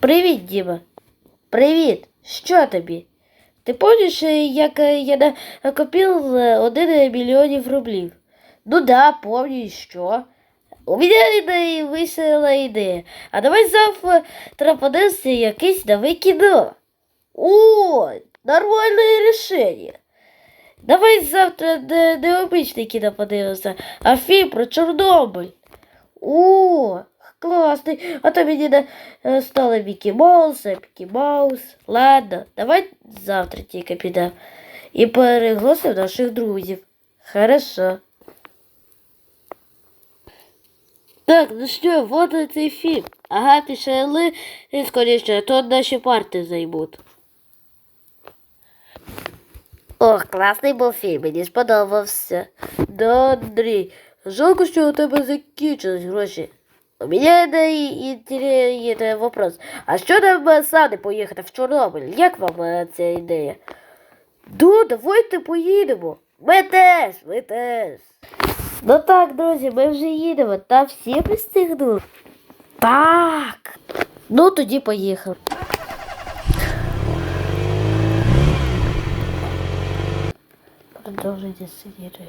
Привіт, Діма. Привіт. Що тобі? Ти пам'ятаєш, е, як е, я накопив е, один мільйонів рублів? Ну да, помню, що? У мене висела ідея. А давай завтра подивимося якесь нове кіно. О, нормальне рішення. Давай завтра не, не обичне кіно подивимося, а фільм про Чорнобиль. О, класний. А то мені не е, стало Мікі Маус, а Мікі Маус. Ладно, давай завтра тільки підемо. І переголосимо наших друзів. Хорошо. Так, ну що, вот цей фільм. Ага, пішли скоріше, а то наші парти займуть. Ох, класний був фільм, мені сподобався. Да, Андрій, жалко, що у тебе закінчились гроші. У є, є вопрос. А що нам е, сади поїхати в Чорнобиль? Як вам ця ідея? Да, давайте поїдемо. Ми теж, ми теж. Ну так, друзі, ми вже їдемо. Та всі пристигнули. Так. Ну тоді поїхали. Продовжуйте сидіти.